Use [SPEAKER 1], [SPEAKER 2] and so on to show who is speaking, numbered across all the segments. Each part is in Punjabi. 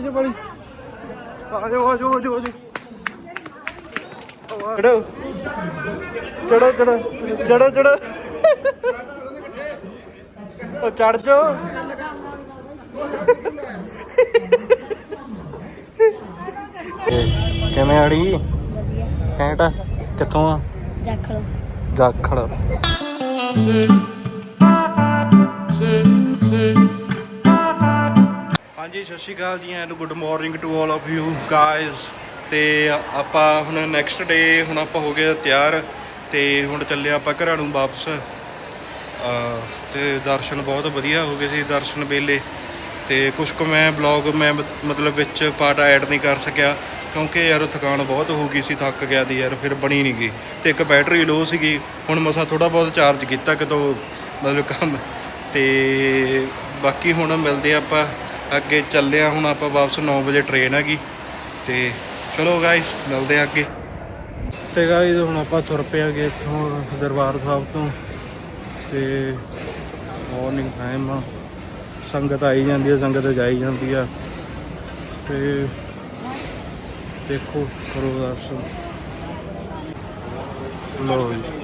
[SPEAKER 1] ਇਹ ਵਾਲੀ ਆ ਜਾਓ ਆ ਜਾਓ ਆ ਜਾਓ ਆ ਜਾਓ ਚੜੋ। ਚੜੋ ਚੜੋ। ਚੜੋ ਚੜੋ। ਉਹ ਚੜ ਜਾਓ ਇਹ ਕਿਵੇਂ ਆੜੀ? ਕਿੱਥੋਂ ਆ?
[SPEAKER 2] ਦੇਖ ਲਓ
[SPEAKER 1] ਜਾਖੜ ਹਾਂਜੀ, ਸਤਿ ਸ਼੍ਰੀ ਅਕਾਲ ਜੀ and good morning to all of you guys ਤੇ ਆਪਾਂ ਹੁਣ ਨੈਕਸਟ ਡੇ ਹੁਣ ਆਪਾਂ ਹੋ ਗਏ ਤਿਆਰ, ਤੇ ਹੁਣ ਚੱਲੇ ਆਪਾਂ ਘਰਾਂ ਨੂੰ ਵਾਪਸ। ਅਹ, ਤੇ ਦਰਸ਼ਨ ਬਹੁਤ ਵਧੀਆ ਹੋ ਗਏ ਸੀ, ਦਰਸ਼ਨ ਵੇਲੇ। ਤੇ ਕੁਝ ਕੁ ਮੈਂ ਬਲੌਗ ਮੈਂ ਮਤਲਬ ਵਿੱਚ ਪਾਰਟ ਐਡ ਨਹੀਂ ਕਰ ਸਕਿਆ, ਕਿਉਂਕਿ ਯਾਰ ਥਕਾਨ ਬਹੁਤ ਹੋ ਗਈ ਸੀ, ਥੱਕ ਗਿਆ ਦੀ ਯਾਰ, ਫਿਰ ਬਣੀ ਨਹੀਂ ਗਈ। ਤੇ ਇੱਕ ਬੈਟਰੀ ਲੋ ਸੀਗੀ, ਹੁਣ ਮਸਾ ਥੋੜਾ ਬਹੁਤ ਚਾਰਜ ਕੀਤਾ ਕਿਤੋਂ ਮਤਲਬ ਕੰਮ। ਤੇ ਬਾਕੀ ਹੁਣ ਮਿਲਦੇ ਆਪਾਂ ਅੱਗੇ ਚੱਲੇ ਆ ਹੁਣ ਆਪਾਂ ਵਾਪਸ 9 ਵਜੇ ਟ੍ਰੇਨ ਹੈਗੀ। ਤੇ ਚਲੋ ਗਾਇਸ ਮਿਲਦੇ ਆ ਅੱਗੇ। ਤੇ ਗਾਇਸ ਹੁਣ ਆਪਾਂ ਤੁਰ ਪਏ ਅੱਗੇ ਇੱਥੋਂ ਦਰਬਾਰ ਸਾਹਿਬ ਤੋਂ। ਤੇ ਮਾਰਨਿੰਗ ਟਾਈਮ ਆ। ਸੰਗਤ ਆਈ ਜਾਂਦੀ ਆ, ਸੰਗਤ ਜਾਈ ਜਾਂਦੀ ਆ। ਤੇ ਦੇਖੋ ਕਰੋ ਦਰਸ਼ਨ। ਲੋ ਜੀ।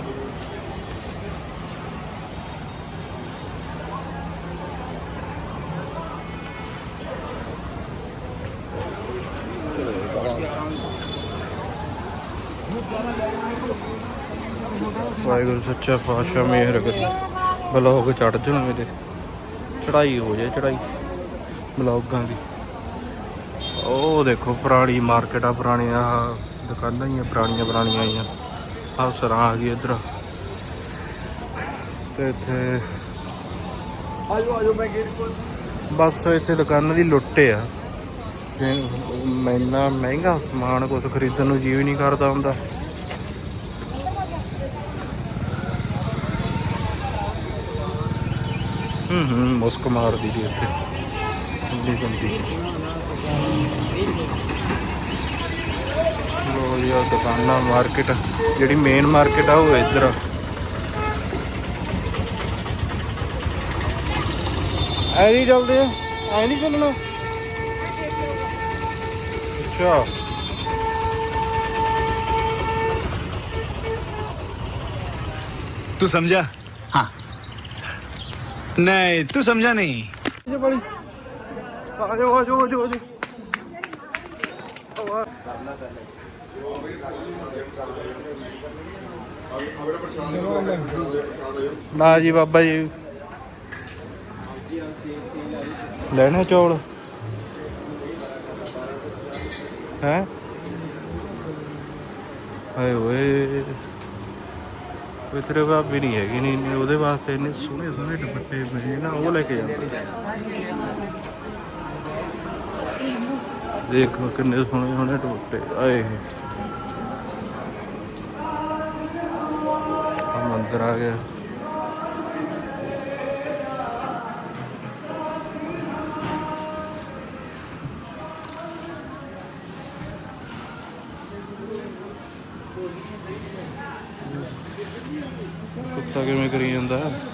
[SPEAKER 1] ਵਾਹਿਗੁਰੂ ਸੱਚਾ ਪਾਤਸ਼ਾਹ ਮਿਹਰ ਕਰੇ। ਬਲੌਗ ਚੜ ਜਾਣ ਮੇਰੇ ਚੜਾਈ ਹੋ ਜਾਏ ਚੜਾਈ ਬਲੌਗਾਂ ਦੀ। ਉਹ ਦੇਖੋ ਪੁਰਾਣੀ ਮਾਰਕੀਟ ਆ ਪੁਰਾਣੀਆਂ ਦੁਕਾਨਾਂ ਹੀ ਆ ਪੁਰਾਣੀਆਂ ਪੁਰਾਣੀਆਂ ਆਈਆਂ। ਅਫਸਰਾਂ ਆ ਗਈ ਇੱਧਰ। ਤੇ ਇੱਥੇ
[SPEAKER 3] ਆਜੋ ਆਜੋ ਮੈਂ ਗੇਟ ਕੋਲ
[SPEAKER 1] ਬਸ ਇੱਥੇ ਦੁਕਾਨਾਂ ਦੀ ਲੁੱਟ ਆ। ਮੈਨਾ ਮਹਿੰਗਾ ਸਮਾਨ ਕੁਝ ਖਰੀਦਣ ਨੂੰ ਜੀਵ ਨਹੀਂ ਕਰਦਾ ਹੁੰਦਾ। ਹੂੰ ਹੂੰ ਮੁਸਕ ਮਾਰਦੀ ਜੀ ਇੱਥੇ ਇੰਨੀ ਗੰਦੀ ਲੋ ਯਾਰ ਦੁਕਾਨਾਂ ਮਾਰਕੀਟ ਜਿਹੜੀ ਮੇਨ ਮਾਰਕੀਟ ਆ ਉਹ ਇੱਧਰ ਆ ਐ ਨਹੀਂ ਚੱਲਦੇ ਐ ਨਹੀਂ ਚੱਲਣਾ ਅੱਛਾ
[SPEAKER 3] तू समझा हाँ नहीं तू समझा नहीं
[SPEAKER 1] ਇਹ ਵਾਲੀ ਆ ਜਾਓ ਆ ਜਾਓ ਆ ਜਾਓ ਆ ਜਾਓ ਉਹ ਆ। ਨਾ ਜੀ ਬਾਬਾ ਜੀ ਲੈਣੇ ਚੌਲ ਹੈ ਹਾਏ ਓਏ ਕੋਈ ਤੇਰੇ ਭਾਬੀ ਨਹੀਂ ਹੈਗੀ, ਨਹੀਂ ਉਹਦੇ ਵਾਸਤੇ ਇੰਨੇ ਸੋਹਣੇ ਸੋਹਣੇ ਦੁਪੱਟੇ ਮਿਲੇ ਨਾ, ਉਹ ਲੈ ਕੇ ਜਾਂਦੇ ਦੇਖੋ ਕਿੰਨੇ ਸੋਹਣੇ ਸੋਹਣੇ ਦੁਪੱਟੇ, ਆਏ। ਮੰਦਰ ਆ ਗਿਆ। ਕਿਵੇਂ ਕਰੀ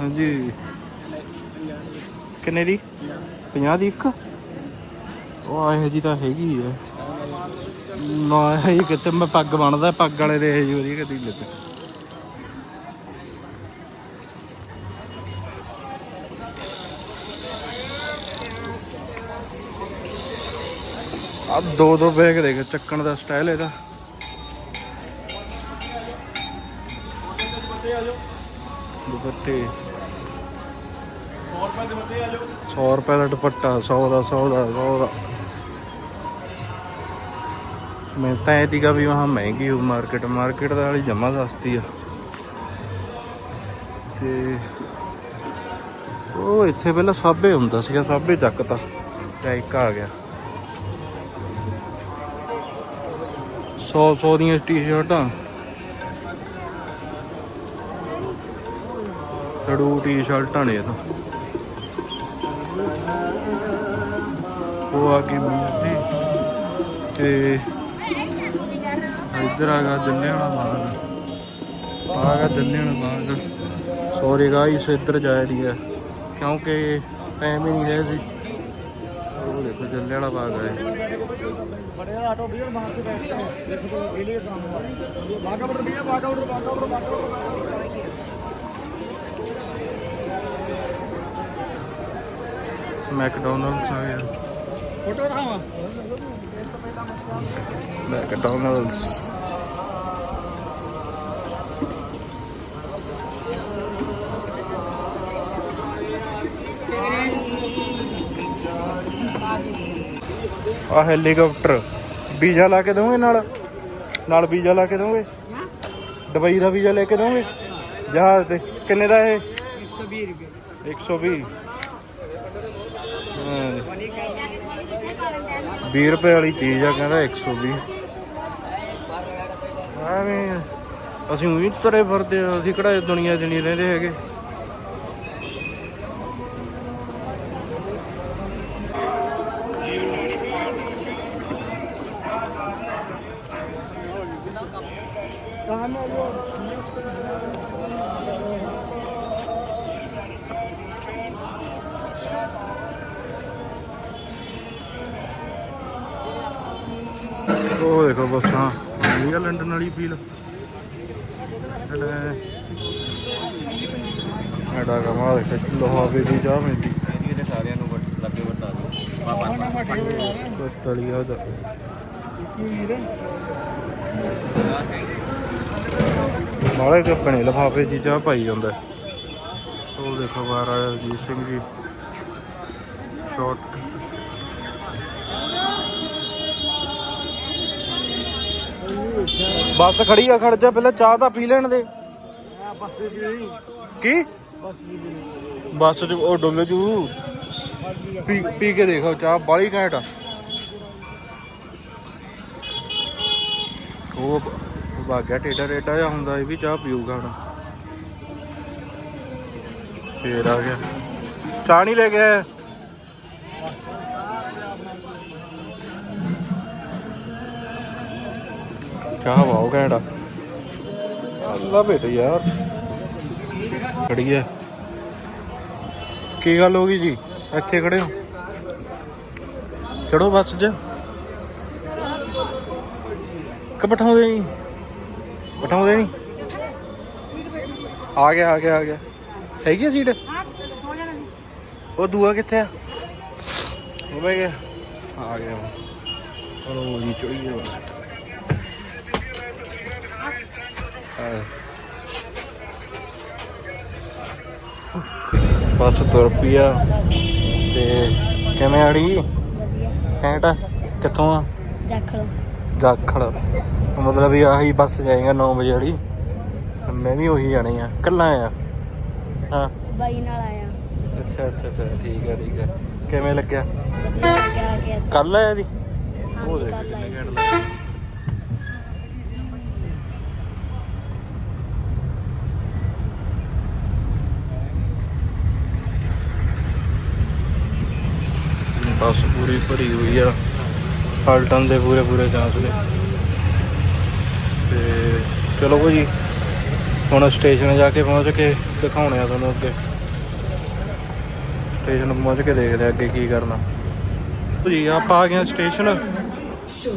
[SPEAKER 1] ਹਾਂਜੀ। ਕਿੰਨੇ ਦੀ? 50 ਦੀ ਇੱਕ? ਉਹ ਇਹੋ ਜੀ ਤਾਂ ਹੈਗੀ ਆ। ਨਾ, ਇਹ ਕਿਤੇ ਮੈਂ ਪੱਗ ਬਣਦਾ ਪੱਗ ਵਾਲੇ ਦੇ ਇਹ ਜੀ ਵਧੀਆ ਕਦੀ ਲੱਗ ਆ ਦੋ ਦੋ ਬੈਗ ਦੇਖ, ਚੱਕਣ ਦਾ ਸਟਾਈਲ ਇਹਦਾ। ਦੁਪੱਟੇ। 100 ਰੁਪਏ ਦਾ ਦੁਪੱਟਾ 100 ਦਾ 100 ਦਾ 100 ਦਾ। ਮੈਂ ਤਾਂ ਇਹ ਤੀਗਾ ਵੀ ਵਹਾਂ ਮਹਿੰਗੀ ਹੋ ਮਾਰਕੀਟ ਮਾਰਕੀਟ ਦਾ ਵਾਲੀ ਜਮਾ ਸਸਤੀ ਆ। ਤੇ ਉਹ ਇੱਥੇ ਪਹਿਲਾਂ ਸਾਬੇ ਹੁੰਦਾ ਸੀਗਾ, ਸਾਬੇ ਚੱਕਤਾ। ਤੇ ਇੱਕ ਆ ਗਿਆ। 100 100 ਦੀਆਂ ਟੀ-ਸ਼ਰਟਾਂ। ਸੜੂ ਟੀ-ਸ਼ਰਟਾਂ ਨੇ ਇਹ ਤਾਂ। ਉਹ ਆ ਕੇ ਮੂਰਤੀ। ਤੇ ਇੱਧਰ ਆ ਗਾ ਜੱਲੇ ਵਾਲਾ ਬਾਗ ਆ ਗਿਆ ਵਾਲਾ ਬਾਗ ਸੌਰੀ ਗਾਇਸ ਇੱਧਰ ਜਾ ਰਹੀ ਹੈ। ਕਿਉਂਕਿ ਟਾਈਮ ਹੀ ਨਹੀਂ ਹੈ ਜੀ ਉਹ ਦੇਖੋ ਜੱਲਿਆਣਾ ਬਾਗ ਹੈ
[SPEAKER 3] अरे ऑटो भैया वहाँ से बैठते हैं देखो तो रेलवे काम है भागा बटर भैया भागा बटर भागा बटर भागा बटर
[SPEAKER 1] मैकडोनल्ड्स आ गया
[SPEAKER 3] फोटो रहा
[SPEAKER 1] मैकडोनल्ड्स ਆ ਹੈਲੀਕਾਪਟਰ। ਵੀਜ਼ਾ ਲਾ ਕੇ ਦੋਗੇ ਨਾਲ? ਨਾਲ ਵੀਜ਼ਾ ਲਾ ਕੇ ਦੋਗੇ? ਦੁਬਈ ਦਾ ਵੀਜ਼ਾ ਲੈ ਕੇ ਦੋਗੇ? ਜਹਾਜ਼ ਤੇ। ਕਿੰਨੇ ਦਾ ਇਹ? 120 ਹਾਂ। 20 ਰੁਪਏ ਵਾਲੀ ਚੀਜ਼ ਆ, ਕਹਿੰਦਾ 120 ਐਵੇਂ ਅਸੀਂ ਉਹੀ ਤੁਰੇ ਫਿਰਦੇ ਅਸੀਂ ਕਿਹੜਾ ਦੁਨੀਆ 'ਚ ਨਹੀਂ ਰਹਿੰਦੇ ਹੈਗੇ। ਦੇਖੋ ਬੱਸਾਂ ਲੀਗਾ ਲੰਡਨ ਵਾਲੀ ਫੀਲ ਐਡਾ ਕਮਾ ਦੇਖ ਲੋਹਾ ਵੀ ਦੀ ਚਾਹ ਮਿਲਦੀ
[SPEAKER 2] ਇਹਦੇ ਸਾਰਿਆਂ ਨੂੰ ਲੱਗੇ ਵਟਾ ਦਿਓ
[SPEAKER 1] ਬਸ ਤਲੀਆ ਦਾ ਨਾਲੇ ਕਿ ਆਪਣੇ ਲਫਾਫੇ ਜੀ ਚਾਹ ਪਾਈ ਜਾਂਦਾ। ਉਹ ਦੇਖੋ ਮਹਾਰਾਜਾ ਰਣਜੀਤ ਸਿੰਘ ਜੀ। ਸ਼ਾਟ ਬੱਸ ਖੜੀ ਆ ਖੜ ਜਾ ਪਹਿਲਾਂ ਚਾਹ ਤਾਂ ਪੀ ਲੈਣ ਦੇ। ਕੀ? ਬੱਸ ਚ ਉਹ ਡੋਲੇ ਜੂ। ਪੀ ਪੀ ਕੇ ਦੇਖੋ ਚਾਹ ਬਾਲੀ ਘੈਂਟ ਆ। ਉਹ ਭਾਗਿਆ ਟੇਡਾ ਟੇਡਾ ਜਾਂ ਹੁੰਦਾ ਇਹ ਵੀ ਚਾਹ ਪੀਊਗਾ ਹੁਣ। ਫੇਰ ਆ ਗਿਆ। ਚਾਹ ਨਹੀਂ ਲੈ ਗਿਆ ਚਾਹ ਵਾਓ ਘੈਂਟ ਆ। ਅੱਲਾ ਬੇਟੇ ਯਾਰ। ਖੜੀ ਹੈ ਕੀ ਗੱਲ ਹੋ ਗਈ ਜੀ? ਇੱਥੇ ਖੜੇ ਹੋ। ਚੜੋ ਬੱਸ 'ਚ। ਕਿ ਬਿਠਾਉਂਦੇ ਨਹੀਂ ਬਿਠਾਉਂਦੇ ਨਹੀਂ? ਆ ਗਿਆ ਆ ਗਿਆ ਆ ਗਿਆ। ਹੈਗੀ ਆ ਸੀਟ? ਉਹ ਦੂਆ ਕਿੱਥੇ ਆ? ਉਹ ਬਹਿ ਗਿਆ। ਆ ਗਿਆ। ਚਲੋ ਜੀ ਚੜੀਏ ਬੱਸ ਬੱਸ ਤੁਰ ਤੇ ਕਿਵੇਂ ਆੜੀ ਹੈਂਟ ਕਿੱਥੋਂ ਆ?
[SPEAKER 4] ਜਾਖਲੋ।
[SPEAKER 1] ਜਾਖੜ ਮਤਲਬ ਵੀ ਆਹੀ ਬੱਸ ਜਾਏਗਾ 9 ਵਜੇ ਵਾਲੀ ਮੈਂ ਵੀ ਉਹੀ ਜਾਣੀ ਆ। ਕੱਲਾ ਆ? ਹਾਂ।
[SPEAKER 4] ਬਾਈ ਨਾਲ ਆਇਆ।
[SPEAKER 1] ਅੱਛਾ ਅੱਛਾ ਅੱਛਾ। ਠੀਕ ਹੈ ਠੀਕ ਹੈ ਕਿਵੇਂ ਲੱਗਿਆ? ਕੱਲ ਆਇਆ ਦੀ
[SPEAKER 4] ਹਾਂਜੀ ਕੱਲ
[SPEAKER 1] ਕਿੰਨੇ
[SPEAKER 4] ਆਈ
[SPEAKER 1] ਘੈਂਟ
[SPEAKER 4] ਸੀ
[SPEAKER 1] ਲੱਗੇ। ਬੱਸ ਪੂਰੀ ਭਰੀ ਹੋਈ ਆ। ਪਲਟਣ ਦੇ ਪੂਰੇ ਪੂਰੇ ਚਾਂਸ ਨੇ। ਤੇ ਚਲੋ ਭਾਜੀ, ਹੁਣ ਸਟੇਸ਼ਨ ਜਾ ਕੇ ਪਹੁੰਚ ਕੇ ਦਿਖਾਉਣੇ ਆ ਤੁਹਾਨੂੰ ਅੱਗੇ। ਸਟੇਸ਼ਨ ਪਹੁੰਚ ਕੇ ਦੇਖਦੇ ਆ ਅੱਗੇ ਕੀ ਕਰਨਾ। ਜੀ ਆਪਾਂ ਆ ਗਏ ਸਟੇਸ਼ਨ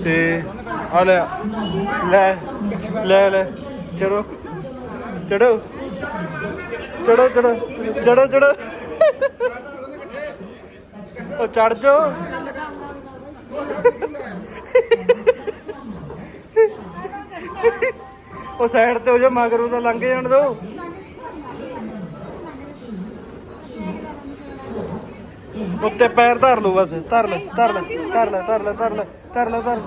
[SPEAKER 1] ਤੇ ਆ ਲੈ ਲੈ ਲੈ ਲੈ, ਚੜੋ। ਚੜੋ। ਚੜੋ ਚੜੋ। ਚੜੋ ਚੜੋ। ਉਹ ਚੜ ਜਾ ਉਹ ਸਾਈਡ ਤੇ ਹੋ ਜਾ ਮਗਰ ਉਹਦਾ ਲੰਘ ਜਾਣ ਦੋ। ਉੱਤੇ ਪੈਰ ਧਰ ਲਓ ਬਸ, ਧਰ ਲੈ ਧਰ ਲੈ ਧਰ ਲੈ ਧਰ ਲੈ ਧਰ ਲੈ ਧਰ ਲੈ, ਧਰ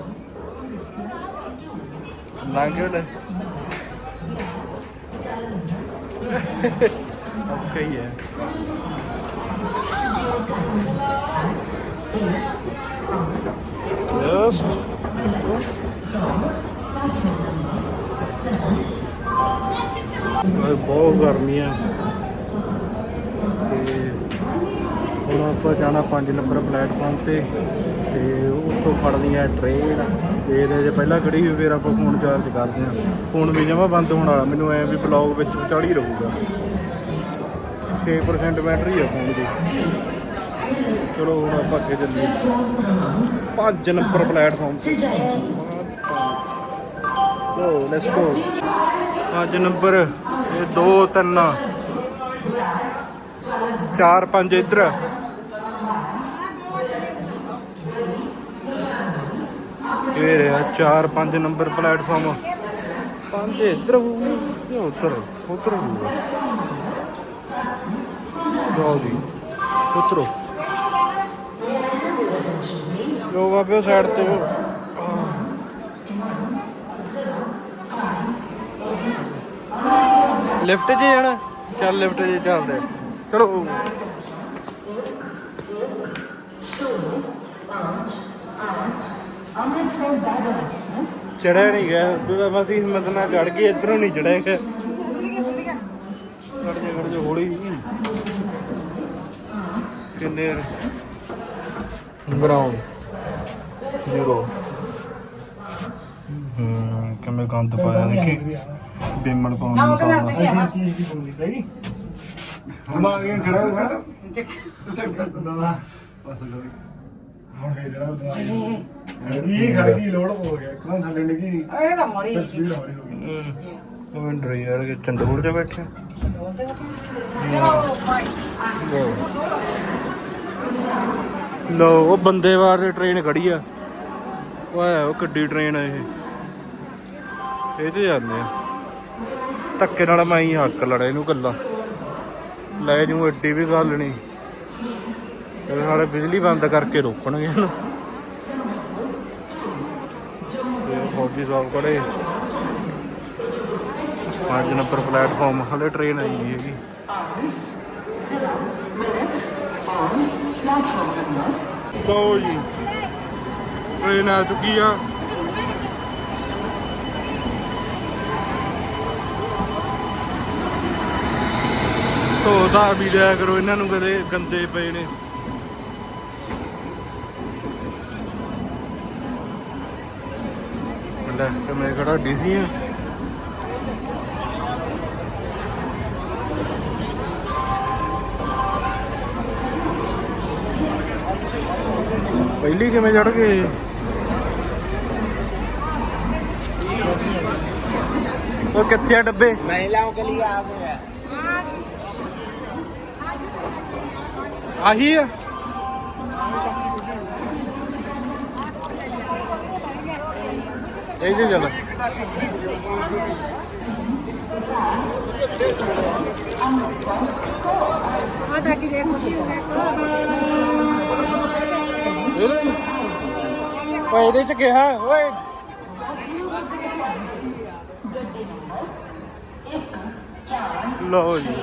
[SPEAKER 1] ਲੰਘ ਲੈ। ਓਕੇ ਹੀ ਹੈ। ਯਸ ਓਏ ਬਹੁਤ ਗਰਮੀ ਆ। ਤੇ ਹੁਣ ਆਪਾਂ ਜਾਣਾ 5 ਨੰਬਰ ਪਲੇਟਫਾਰਮ ਤੇ ਤੇ ਉੱਥੋਂ ਫੜਨੀ ਹੈ ਟ੍ਰੇਨ ਤੇ ਇਹਦੇ ਜੇ ਪਹਿਲਾਂ ਖੜੀ ਹੋਈ, ਫਿਰ ਆਪਾਂ ਫੋਨ ਚਾਰਜ ਕਰਦੇ ਹਾਂ ਫੋਨ ਵੀ ਜਮਾ ਬੰਦ ਹੋਣ ਵਾਲਾ, ਮੈਨੂੰ ਐ ਵੀ ਬਲੌਗ ਵਿੱਚ ਚੜ ਹੀ ਰਹੂਗਾ 6% ਬੈਟਰੀ ਆ ਫੋਨ ਦੀ। ਚਲੋ ਹੁਣ ਆਪਾਂ ਅੱਗੇ ਚੱਲੀਏ। 5 ਨੰਬਰ ਪਲੇਟਫਾਰਮ ਤੇ। ਲੈਟਸ ਗੋ 5 ਨੰਬਰ, ਇਹ 2 3 4 5 ਇੱਧਰ। ਇਹ ਰਿਹਾ 4 5 ਨੰਬਰ ਪਲੇਟਫਾਰਮ। ਪੰਜ ਇੱਧਰ ਹੋਊ ਤੇ ਉੱਧਰ ਉੱਧਰ ਹੋਊਗਾ। ਜਾਓ ਜੀ ਉਤਰੋ ਜੋ ਬਾਬੇ ਸਾਈਡ ਤੇ ਲਿਫਟ 'ਚ ਜਾਣਾ ਚੱਲ ਲਿਫਟ 'ਚ ਚੱਲਦੇ ਚਲੋ। ਚੜਿਆ ਨਹੀਂ ਗਿਆ। ਉਦੋਂ ਤਾਂ ਬਸ ਹਿੰਮਤ ਨਾਲ ਚੜ ਗਏ, ਇਧਰੋਂ ਨਹੀਂ ਚੜਿਆ ਗਿਆ। ਖੜ ਜਾ ਖੜ ਜਾ, ਹੌਲੀ। ਕਿੰਨੇ ਬਰਾਊਨ ਜ਼ੀਰੋ ਹੂੰ ਕਿਵੇਂ ਗੰਦ ਪਾਇਆ ਦੇਖੀ? ਬੇਮਣ ਪਾਉਣ ਨੂੰ ਸਾਹਮਣਾ
[SPEAKER 3] ਚੀਜ਼ ਦੀ ਬੋਲੀ ਪਈ? ਦਿਮਾਗ ਇਹ ਚੜਾ ਹੋਇਆ ਚੱਕਰ ਦਵਾ। ਬਸ ਲੋ ਹੁਣ ਇਹ ਚੜਾ ਦਿਮਾਗ ਖੜਗੀ ਖੜਗੀ ਲੋਡ ਹੋ ਗਿਆ। ਇੱਕਦਮ ਥੱਲੇ ਡਿੱਗੀ।
[SPEAKER 5] ਇਹ ਤਾਂ ਮੋੜੀ।
[SPEAKER 3] ਫਿਰ ਸਪੀਡ ਹੌਲੀ ਹੋ ਗਈ।
[SPEAKER 1] ਉਹ ਕਿ ਚੰਡੋਲ
[SPEAKER 5] ਚਲੋ
[SPEAKER 1] ਲੋ ਬੰਦੇ ਵਾਰ ਟ੍ਰੇਨ ਖੜੀ ਆ। ਓਏ ਉਹ ਕਿੱਡੀ ਟ੍ਰੇਨ ਆ ਇਹ। ਇਹ ਤੇ ਜਾਂਦੇ ਆ। ਧੱਕੇ ਨਾਲ ਮੈਂ ਹੀ ਹੱਕ ਲੜਾ ਇਹਨੂੰ ਗੱਲਾਂ ਲੈ ਜੂ ਐਡੀ ਵੀ ਗੱਲ ਨਹੀਂ ਤੇ ਨਾਲੇ ਬਿਜਲੀ ਬੰਦ ਕਰਕੇ ਰੋਕਣਗੇ ਇਹਨੂੰ। ਇਹ ਫੌਜੀ ਸਾਹਿਬ ਕੋਲੇ ਪੰਜ ਨੰਬਰ ਪਲੇਟਫਾਰਮ ਹਲੇ ਟ੍ਰੇਨ ਆਈ ਹੈਗੀ। ਲਓ ਜੀ। ਟ੍ਰੇਨ ਆ ਚੁੱਕੀ ਆ। ਧੋਦਾ ਵੀ ਲਿਆ ਕਰੋ, ਇਹਨਾਂ ਨੂੰ ਕਦੇ ਗੰਦੇ ਪਏ ਨੇ। ਲੈ ਕਿਵੇਂ ਖੜਾ ਡੀਸੀ ਆ। ਪਹਿਲੀ ਕਿਵੇਂ ਚੜ ਗਏ? ਉਹ ਕਿੱਥੇ ਆ ਡੱਬੇ?
[SPEAKER 5] महिलाओं के लिए आ गया
[SPEAKER 1] ਆਹੀ ਆ। ਇਹ ਜੀ ਜਲ
[SPEAKER 5] ਆਟਾ ਕੀ ਦੇਖੋ
[SPEAKER 1] ਇਹਦੇ ਚ- ਓਏ ਇਹਦੇ ਚ ਕਿਹਾ ਓਏ। ਲਓ ਜੀ।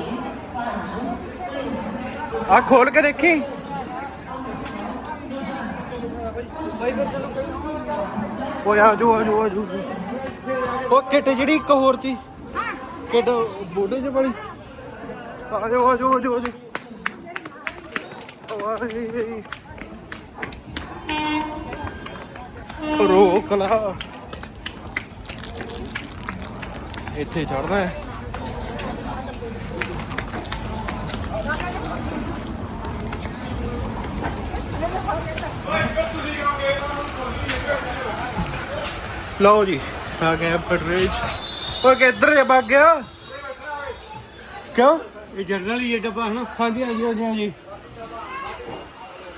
[SPEAKER 1] ਆ ਖੋਲ ਕੇ ਦੇਖੀ? ਓਏ ਆ ਜੋ ਆ ਜੋ ਆ ਜੋ ਉਹ ਕਿੱਟ ਜਿਹੜੀ ਇੱਕ ਹੋਰ ਸੀ। ਕਿੱਟ ਬੋਡੇ ਚ ਵਾਲੀ। ਆ ਜੋ ਆ ਜੋ ਆ ਜੋ ਰੋਕ ਲਾ। ਇੱਥੇ ਚੜਨਾ ਹੈ। ਲਓ ਜੀ ਆ ਗਏ ਪਟਰੇਜ ਓਏ ਕਿੱਧਰ ਜਾ ਭੱਗ ਗਿਆ? ਕਿਉਂ?
[SPEAKER 3] ਇਹ ਜਰਨਲ ਹੀ ਇਹ ਡੱਬਾ ਹਨਾ?
[SPEAKER 1] ਹਾਂਜੀ ਹਾਂਜੀ ਹਾਂਜੀ ਹਾਂਜੀ।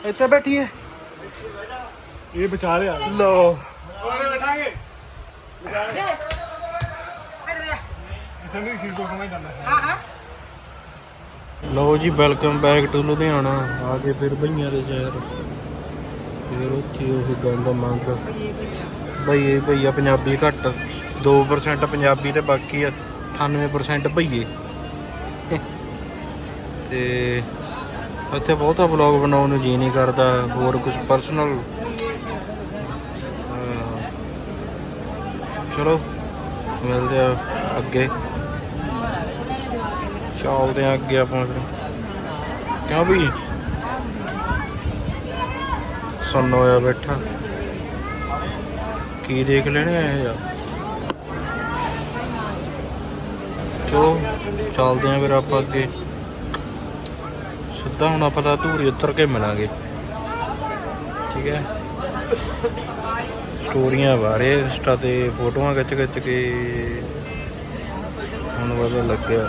[SPEAKER 1] ਇੱਥੇ ਬੈਠੀ ਹੈ?
[SPEAKER 3] ਇਹ ਬਚਾ ਲਿਆ।
[SPEAKER 1] ਲਓ।
[SPEAKER 3] ਓਰੇ ਬੈਠਾਂਗੇ। ਸਾਨੂੰ ਸੀਟ ਤੋਂ ਕਮਾਈ ਕਰਨਾ
[SPEAKER 1] ਲਓ ਜੀ ਵੈਲਕਮ ਬੈਕ ਟੂ ਲੁਧਿਆਣਾ। ਆ ਕੇ ਫਿਰ ਬਈਆਂ ਦੇ ਸ਼ਹਿਰ। ਫਿਰ ਉੱਥੇ ਉਹ ਗੰਦ ਮੰਦ ਬਈ ਭਈਆ ਪੰਜਾਬੀ ਘੱਟ 2% ਪੰਜਾਬੀ ਤੇ ਬਾਕੀ 98% ਭਈਏ। ਤੇ ਇੱਥੇ ਬਹੁਤਾ ਵਲੌਗ ਬਣਾਉਣ ਨੂੰ ਜੀ ਨਹੀਂ ਕਰਦਾ, ਹੋਰ ਕੁਝ ਪਰਸਨਲ ਚਲੋ, ਮਿਲਦੇ ਆ ਅੱਗੇ। ਚੱਲਦੇ ਆ ਅੱਗੇ ਆਪਾਂ ਫਿਰ। ਕਿਉਂ ਵੀ? ਸੁੰਨ ਹੋਇਆ ਬੈਠਾ। ਕੀ ਦੇਖ ਲੈਣੇ ਆਏ ਯਾਰ ਚਲੋ, ਚੱਲਦੇ ਆਂ ਫਿਰ ਆਪਾਂ ਅੱਗੇ। ਸਿੱਧਾ ਹੁਣ ਆਪਾਂ ਤਾਂ ਧੂਰੀ ਉਤਰ ਕੇ ਮਿਲਾਂਗੇ। ਠੀਕ ਹੈ? ਸਟੋਰੀਆਂ ਬਾਰੇ ਇੰਸਟਾ ਤੇ ਫੋਟੋਆਂ ਖਿੱਚ ਖਿੱਚ ਕੇ ਹੁਣ ਪਤਾ ਲੱਗਿਆ।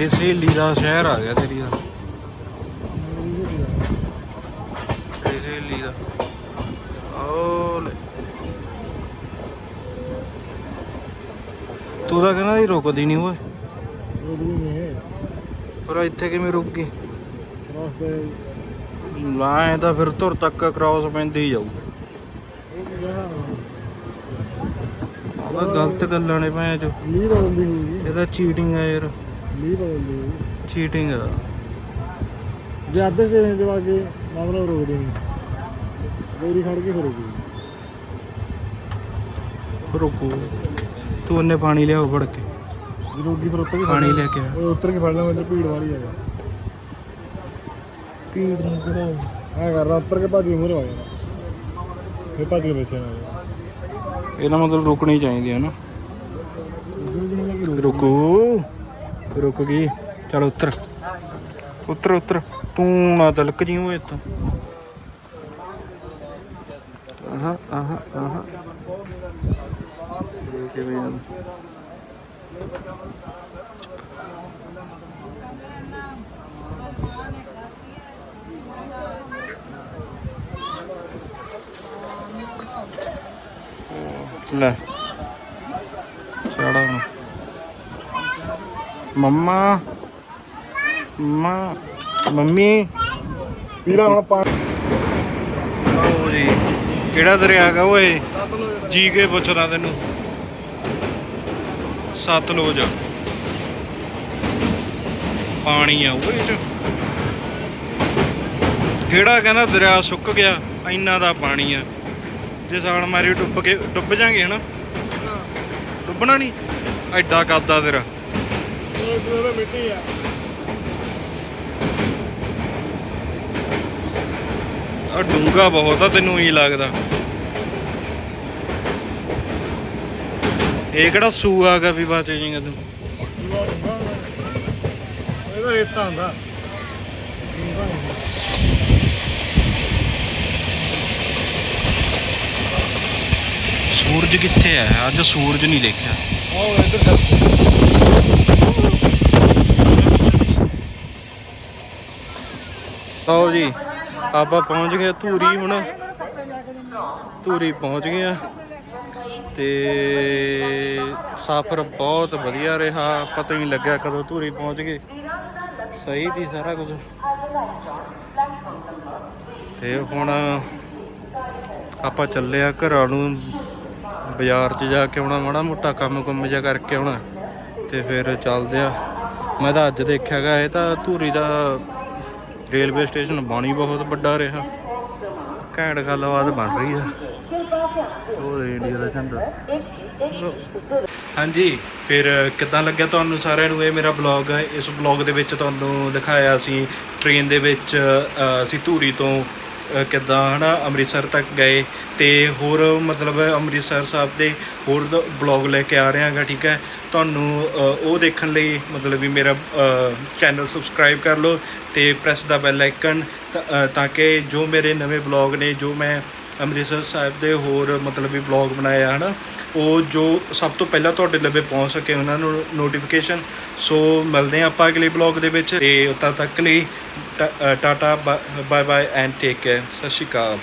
[SPEAKER 1] ਤੇਰੀ ਸਹੇਲੀ ਦਾ ਸ਼ਹਿਰ ਆ ਗਿਆ ਤੇਰੀ ਦਾ। ਤੇਰੀ ਸਹੇਲੀ ਦਾ। ਓਲੇ ਤੂੰ ਤਾਂ ਕਹਿੰਦਾ ਸੀ ਰੁਕਦੀ ਨਹੀਂ ਓਏ।
[SPEAKER 3] ਰੁਕਦੀ ਨਹੀਂ ਹੈ।
[SPEAKER 1] ਪਰ ਇੱਥੇ ਕਿਵੇਂ ਰੁਕ? ਗਈ।
[SPEAKER 3] ਕ੍ਰਾਸ ਤੇ
[SPEAKER 1] ਲਾਏ ਤਾਂ ਫਿਰ ਧੁਰ ਤੱਕ ਕ੍ਰਾਸ ਪੈਂਦੀ ਜਾਊ। ਉਹ ਗਲਤ ਗੱਲਾਂ ਨੇ ਭੈਣ ਜੋ
[SPEAKER 3] ਲੀ ਬਦਲਦੀ ਹੋਊਗੀ
[SPEAKER 1] ਇਹ ਤਾਂ ਚੀਟਿੰਗ ਆ ਯਾਰ।
[SPEAKER 3] ਬਦਲਦੀ
[SPEAKER 1] ਚੀਟਿੰਗ ਆ।
[SPEAKER 3] ਜੇ ਅੱਧੇ ਸਟੇਸ਼ਨ ਤੇ ਵਾਗੇ ਮਾਮਲਾ ਰੋਕਦੇ ਨਹੀਂ ਗੋਰੀ ਖੜ ਕੇ ਫਿਰ ਰੁਕੂ।
[SPEAKER 1] ਤੂੰ ਉਹਨੇ ਪਾਣੀ ਲਿਆਓ ਫੜ ਕੇ।
[SPEAKER 3] ਜੇ ਰੋਗੀ ਫਿਰ ਉੱਤਰ ਕੇ
[SPEAKER 1] ਪਾਣੀ ਲੈ ਕੇ ਆ।
[SPEAKER 3] ਉਹ ਉੱਤਰ ਕੇ ਫੜ ਲਾਂ ਇੱਧਰ ਭੀੜ ਵਾਲੀ ਹੈਗਾ
[SPEAKER 1] ਪੀੜ ਨਹੀਂ ਕਰਾ
[SPEAKER 3] ਐ ਕਰਨਾ ਉੱਤਰ ਕੇ ਭੱਜ ਕੇ ਮੂਹਰੇ ਆ ਜਾਣਾ ਫਿਰ ਭੱਜ ਕੇ ਪਿੱਛੇ ਨਾ
[SPEAKER 1] ਇਹਦਾ ਮਤਲਬ ਰੁਕਣੀ ਚਾਹੀਦੀ ਹੈ ਨਾ। ਰੁਕੋ। ਰੁਕ ਗਈ। ਚਲ ਉੱਤਰ। ਉੱਤਰ ਉੱਤਰ। ਤੂੰ ਨਾ ਤਲਕ ਜੀ ਹੋਏ ਤਾਂ ਆਹਾ ਆਹਾ ਆਹਾ ਇਹ ਕਿਵੇਂ ਆ ਲੈ ਚੜਾ ਮੰਮਾ ਮੰਮਾ ਮੰਮੀ।
[SPEAKER 3] ਪੀਲਾ ਹੁਣ ਪਾਣੀ
[SPEAKER 1] ਆਓ ਜੀ ਕਿਹੜਾ ਦਰਿਆ ਹੈਗਾ ਓਏ? ਜੀ ਕੇ ਪੁੱਛਦਾ ਤੈਨੂੰ। ਸਤਲੁਜ। ਪਾਣੀ ਆ ਓਏ ਇਹ ਕਿਹੜਾ ਕਹਿੰਦਾ ਦਰਿਆ ਸੁੱਕ ਗਿਆ ਇੰਨਾ ਦਾ ਪਾਣੀ ਆ। ਜੇ ਸਾਲ ਮਾਰੀ ਡੁੱਬ ਕੇ ਡੁੱਬ ਜਾਾਂਗੇ ਹਨਾ? ਡੁੱਬਣਾ ਨਹੀਂ। ਐਡਾ ਕੱਦਾ ਤੇਰਾ।
[SPEAKER 3] ਉਹ ਮਿੱਟੀ ਆ
[SPEAKER 1] ਆ ਡੂੰਗਾ ਬਹੁਤ ਆ ਤੈਨੂੰ ਹੀ ਲੱਗਦਾ। ਇਹ ਕਿਹੜਾ ਸੂ ਆਗਾ ਵੀ ਬਾਤੇ ਜਿੰਗਾ ਤੂੰ?
[SPEAKER 3] ਇਹਦਾ ਰੇਤਾ ਹੁੰਦਾ।
[SPEAKER 1] ਸੂਰਜ ਕਿੱਥੇ ਹੈ ਅੱਜ ਸੂਰਜ ਨਹੀਂ ਦੇਖਿਆ।
[SPEAKER 3] ਉਹ ਇੱਧਰ ਸਰ।
[SPEAKER 1] ਲਓ ਜੀ, ਆਪਾਂ ਪਹੁੰਚ ਗਏ ਧੂਰੀ ਹੁਣ। ਧੂਰੀ ਪਹੁੰਚ ਗਏ ਆ ਤੇ ਸਫ਼ਰ ਬਹੁਤ ਵਧੀਆ ਰਿਹਾ, ਪਤਾ ਹੀ ਲੱਗਿਆ ਕਦੋਂ ਧੂਰੀ ਪਹੁੰਚ ਗਏ ਸਹੀ ਸੀ ਸਾਰਾ ਕੁਝ। ਤੇ ਹੁਣ ਆਪਾਂ ਚੱਲੇ ਆ ਘਰਾਂ ਨੂੰ, ਬਾਜ਼ਾਰ 'ਚ ਜਾ ਕੇ ਆਉਣਾ, ਮਾੜਾ ਮੋਟਾ ਕੰਮ ਕੁੰਮ ਜਿਹਾ ਕਰਕੇ ਆਉਣਾ। ਤੇ ਫਿਰ ਚੱਲਦੇ ਆ ਮੈਂ ਤਾਂ ਅੱਜ ਦੇਖਿਆਗਾ ਇਹ ਤਾਂ ਧੂਰੀ ਦਾ ਰੇਲਵੇ ਸਟੇਸ਼ਨ ਬਾਣੀ ਬਹੁਤ ਵੱਡਾ ਰਿਹਾ। ਘੈਂਟ ਗੱਲਬਾਤ ਬਣ ਰਹੀ ਆ। ਉਹ ਇੰਡੀਆ ਦਾ ਝੰਡਾ। ਹਾਂਜੀ, ਫਿਰ ਕਿੱਦਾਂ ਲੱਗਿਆ ਤੁਹਾਨੂੰ ਸਾਰਿਆਂ ਨੂੰ? ਇਹ ਮੇਰਾ ਬਲੌਗ ਇਸ ਬਲੌਗ ਦੇ ਵਿੱਚ ਤੁਹਾਨੂੰ ਦਿਖਾਇਆ ਸੀ। ਟ੍ਰੇਨ ਦੇ ਵਿੱਚ ਅਸੀਂ ਧੂਰੀ ਤੋਂ ਕਿੱਦਾਂ ਹਨਾ ਅੰਮ੍ਰਿਤਸਰ ਤੱਕ ਗਏ ਤੇ ਹੋਰ ਮਤਲਬ ਅੰਮ੍ਰਿਤਸਰ ਸਾਹਿਬ ਦੇ ਹੋਰ ਬਲੌਗ ਲੈ ਕੇ ਆ ਰਿਹਾ ਹਾਂਗਾ, ਠੀਕ ਹੈ। ਤੁਹਾਨੂੰ ਉਹ ਦੇਖਣ ਲਈ ਮਤਲਬ ਵੀ ਮੇਰਾ ਚੈਨਲ ਸਬਸਕ੍ਰਾਈਬ ਕਰ ਲਓ ਤੇ ਪ੍ਰੈਸ ਦਾ ਬੈਲ ਆਈਕਨ ਤਾਂ ਕਿ ਜੋ ਮੇਰੇ ਨਵੇਂ ਬਲੌਗ ਨੇ, ਜੋ ਮੈਂ ਅੰਮ੍ਰਿਤਸਰ ਸਾਹਿਬ ਦੇ ਹੋਰ ਮਤਲਬ ਵੀ ਬਲੌਗ ਬਣਾਇਆ ਹਨਾ? ਉਹ ਜੋ ਸਭ ਤੋਂ ਪਹਿਲਾਂ ਤੁਹਾਡੇ ਲਵੇ ਪਹੁੰਚ ਸਕੇ, ਉਹਨਾਂ ਨੂੰ ਨੋਟੀਫਿਕੇਸ਼ਨ ਸੋ ਮਿਲਦੇ ਹਾਂ ਆਪਾਂ ਅਗਲੇ ਬਲੌਗ ਦੇ ਵਿੱਚ। ਤੇ ਉਦੋਂ ਤੱਕ ਲਈ ਟਾ- tata bye bye and take care ਸਤਿ ਸ਼੍ਰੀ ਅਕਾਲ।